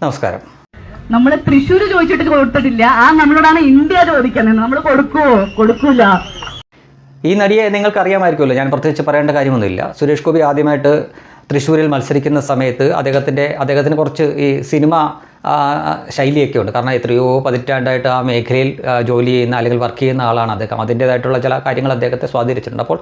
നമസ്കാരം. നമ്മൾ തൃശ്ശൂര് ചോദിച്ചിട്ട് കൊടുത്തിട്ടില്ല. ആ നമ്മളോടാണ് ഇന്ത്യ ചോദിക്കുന്നത്. നമ്മൾ കൊടുക്കുവോ കൊടുക്കൂല. ഈ നടിയെ നിങ്ങൾക്ക് അറിയാമായിരിക്കുമല്ലോ ഞാൻ പ്രത്യേകിച്ച് പറയേണ്ട കാര്യമൊന്നുമില്ല. സുരേഷ് ഗോപി ആദ്യമായിട്ട് തൃശ്ശൂരിൽ മത്സരിക്കുന്ന സമയത്ത് അദ്ദേഹത്തിന്റെ അദ്ദേഹത്തിന് കുറച്ച് ഈ സിനിമ ശൈലിയൊക്കെ ഉണ്ട്. കാരണം എത്രയോ പതിറ്റാണ്ടായിട്ട് ആ മേഖലയിൽ ജോലി ചെയ്യുന്ന അല്ലെങ്കിൽ വർക്ക് ചെയ്യുന്ന ആളാണ് അദ്ദേഹം. അതിന്റേതായിട്ടുള്ള ചില കാര്യങ്ങൾ അദ്ദേഹത്തെ സ്വാധീനിച്ചിട്ടുണ്ട്. അപ്പോൾ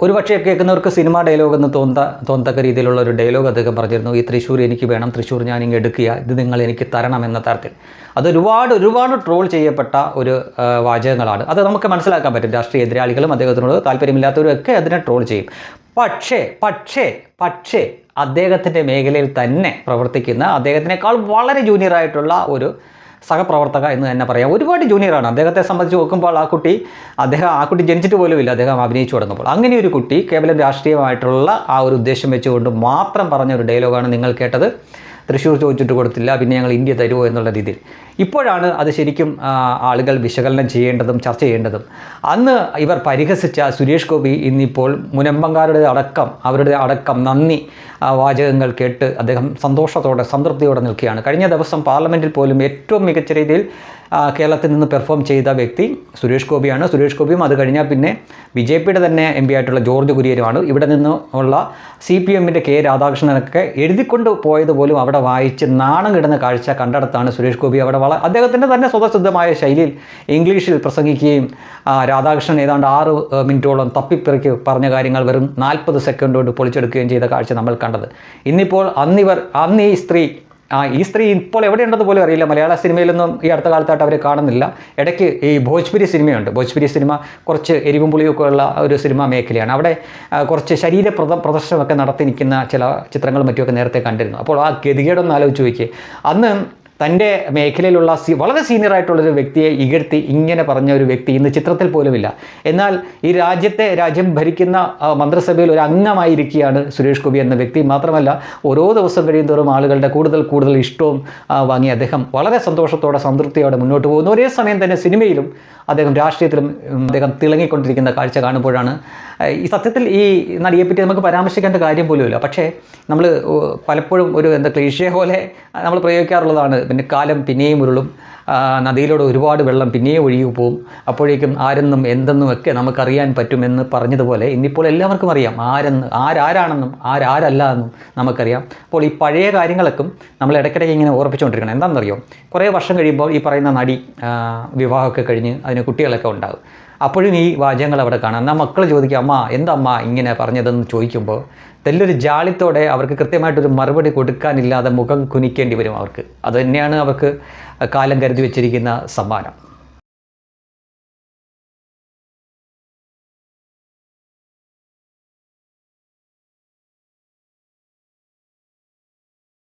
ഒരുപക്ഷെ കേൾക്കുന്നവർക്ക് സിനിമ ഡയലോഗ് എന്ന് തോന്ന തോന്നത്തക്ക രീതിയിലുള്ള ഒരു ഡയലോഗ് അദ്ദേഹം പറഞ്ഞിരുന്നു. ഈ തൃശ്ശൂർ എനിക്ക് വേണം തൃശ്ശൂർ ഞാൻ ഇങ്ങ് എടുക്കുക ഇത് നിങ്ങൾ എനിക്ക് തരണം എന്ന തരത്തിൽ. അത് ഒരുപാട് ഒരുപാട് ട്രോൾ ചെയ്യപ്പെട്ട ഒരു വാചകങ്ങളാണ്. അത് നമുക്ക് മനസ്സിലാക്കാൻ പറ്റും. രാഷ്ട്രീയ എതിരാളികളും അദ്ദേഹത്തിനോട് താല്പര്യമില്ലാത്തവരും ഒക്കെ അതിനെ ട്രോൾ ചെയ്യും. പക്ഷേ പക്ഷേ പക്ഷേ അദ്ദേഹത്തിന്റെ മേഖലയിൽ തന്നെ പ്രവർത്തിക്കുന്ന അദ്ദേഹത്തിനേക്കാൾ വളരെ ജൂനിയറായിട്ടുള്ള ഒരു സഹപ്രവർത്തക എന്ന് തന്നെ പറയാം. ഒരുപാട് ജൂനിയറാണ് അദ്ദേഹത്തെ സംബന്ധിച്ച് നോക്കുമ്പോൾ ആ കുട്ടി അദ്ദേഹം ആ കുട്ടി ജനിച്ചിട്ട് പോലുമില്ല അദ്ദേഹം അഭിനയിച്ചു തുടങ്ങുമ്പോൾ. അങ്ങനെ ഒരു കുട്ടി കേവലം രാഷ്ട്രീയമായിട്ടുള്ള ആ ഒരു ഉദ്ദേശം വെച്ചുകൊണ്ട് മാത്രം പറഞ്ഞ ഒരു ഡയലോഗാണ് നിങ്ങൾ കേട്ടത്. തൃശ്ശൂർ ചോദിച്ചിട്ട് കൊടുത്തില്ല പിന്നെ ഞങ്ങൾ ഇന്ത്യ തരുമോ എന്നുള്ള രീതിയിൽ. ഇപ്പോഴാണ് അത് ശരിക്കും ആളുകൾ വിശകലനം ചെയ്യേണ്ടതും ചർച്ച ചെയ്യേണ്ടതും. അന്ന് ഇവർ പരിഹസിച്ച സുരേഷ് ഗോപി ഇന്നിപ്പോൾ മുനമ്പങ്കാരുടെ അടക്കം അവരുടെ അടക്കം നന്ദി വാചകങ്ങൾ കേട്ട് അദ്ദേഹം സന്തോഷത്തോടെ സംതൃപ്തിയോടെ നിൽക്കുകയാണ്. കഴിഞ്ഞ ദിവസം പാർലമെന്റിൽ പോലും ഏറ്റവും മികച്ച രീതിയിൽ കേരളത്തിൽ നിന്ന് പെർഫോം ചെയ്ത വ്യക്തി സുരേഷ് ഗോപിയാണ്. സുരേഷ് ഗോപിയും അത് കഴിഞ്ഞാൽ പിന്നെ ബി ജെ പിയുടെ തന്നെ എം പി ആയിട്ടുള്ള ജോർജ് കുര്യനുമാണ്. ഇവിടെ നിന്നുള്ള സി പി എമ്മിന്റെ കെ രാധാകൃഷ്ണനൊക്കെ എഴുതിക്കൊണ്ട് പോയത് പോലും അവിടെ വായിച്ച് നാണം കിടന്ന കാഴ്ച കണ്ടെടുത്താണ് സുരേഷ് ഗോപി. അവിടെ വള അദ്ദേഹത്തിന്റെ തന്നെ സ്വതസിദ്ധമായ ശൈലിയിൽ ഇംഗ്ലീഷിൽ പ്രസംഗിക്കുകയും രാധാകൃഷ്ണൻ ഏതാണ്ട് ആറ് മിനിറ്റോളം തപ്പിപ്പിറക്കി പറഞ്ഞ കാര്യങ്ങൾ വെറും നാൽപ്പത് സെക്കൻഡ് കൊണ്ട് പൊളിച്ചെടുക്കുകയും ചെയ്ത കാഴ്ച നമ്മൾ കണ്ടത്. ഇന്നിപ്പോൾ അന്നിവർ അന്ന് ഈ സ്ത്രീ ആ ഈ സ്ത്രീ ഇപ്പോൾ എവിടെയുണ്ടെന്ന് പോലും അറിയില്ല. മലയാള സിനിമയിലൊന്നും ഈ അടുത്ത കാലത്തായിട്ട് അവരെ കാണുന്നില്ല. ഇടയ്ക്ക് ഈ ഭോജ്പുരി സിനിമയുണ്ട്. ഭോജ്പുരി സിനിമ കുറച്ച് എരിവും പുളിയൊക്കെ ഉള്ള ഒരു സിനിമാ മേഖലയാണ്. അവിടെ കുറച്ച് ശരീര പ്രദ പ്രദർശനമൊക്കെ നടത്തി നിൽക്കുന്ന ചില ചിത്രങ്ങളും മറ്റുമൊക്കെ നേരത്തെ കണ്ടിരുന്നു. അപ്പോൾ ആ ഗതികേടൊന്ന് ആലോചിച്ച് നോക്കിയേ. അന്ന് തന്റെ മേഖലയിലുള്ള സി വളരെ സീനിയർ ആയിട്ടുള്ളൊരു വ്യക്തിയെ ഇകഴ്ത്തി ഇങ്ങനെ പറഞ്ഞ ഒരു വ്യക്തി ഇന്ന് ചിത്രത്തിൽ പോലുമില്ല. എന്നാൽ ഈ രാജ്യത്തെ രാജ്യം ഭരിക്കുന്ന മന്ത്രിസഭയിൽ ഒരു അംഗമായിരിക്കുകയാണ് സുരേഷ് ഗോപി എന്ന വ്യക്തി. മാത്രമല്ല ഓരോ ദിവസം കഴിയുന്തോറും ആളുകളുടെ കൂടുതൽ കൂടുതൽ ഇഷ്ടവും വാങ്ങി അദ്ദേഹം വളരെ സന്തോഷത്തോടെ സംതൃപ്തിയോടെ മുന്നോട്ട് പോകുന്നു. ഒരേ സമയം തന്നെ സിനിമയിലും അദ്ദേഹം രാഷ്ട്രീയത്തിലും അദ്ദേഹം തിളങ്ങിക്കൊണ്ടിരിക്കുന്ന കാഴ്ച കാണുമ്പോഴാണ് ഈ സത്യത്തിൽ ഈ നടിയെപ്പറ്റി നമുക്ക് പരാമർശിക്കേണ്ട കാര്യം പോലുമില്ല. പക്ഷേ നമ്മൾ പലപ്പോഴും ഒരു എന്താ ക്ലീഷ്യ പോലെ നമ്മൾ പ്രയോഗിക്കാറുള്ളതാണ്. പിന്നെ കാലം പിന്നെയും ഉരുളും. നദിയിലൂടെ ഒരുപാട് വെള്ളം പിന്നെയും ഒഴുകി പോവും. അപ്പോഴേക്കും ആരെന്നും എന്തെന്നും ഒക്കെ നമുക്കറിയാൻ പറ്റുമെന്ന് പറഞ്ഞതുപോലെ ഇന്നിപ്പോൾ എല്ലാവർക്കും അറിയാം. ആരെന്ന് ആരാരാണെന്നും ആരാരല്ല എന്നും നമുക്കറിയാം. അപ്പോൾ ഈ പഴയ കാര്യങ്ങളൊക്കെ നമ്മൾ ഇടയ്ക്കിടയ്ക്ക് ഇങ്ങനെ ഓർപ്പിച്ചുകൊണ്ടിരിക്കണം. എന്താണെന്നറിയോ? കുറേ വർഷം കഴിയുമ്പോൾ ഈ പറയുന്ന നടി വിവാഹമൊക്കെ കഴിഞ്ഞ് അതിന് കുട്ടികളൊക്കെ ഉണ്ടാകും. അപ്പോഴും ഈ വാചകങ്ങൾ അവിടെ കാണാം. എന്നാൽ മക്കൾ ചോദിക്കും അമ്മ എന്തമ്മ ഇങ്ങനെ പറഞ്ഞതെന്ന് ചോദിക്കുമ്പോൾ തെല്ലൊരു ജാളിത്തോടെ അവർക്ക് കൃത്യമായിട്ടൊരു മറുപടി കൊടുക്കാനില്ലാതെ മുഖം കുനിക്കേണ്ടി വരും അവർക്ക്. അതുതന്നെയാണ് അവർക്ക് കാലം കരുതി വെച്ചിരിക്കുന്ന സമ്മാനം.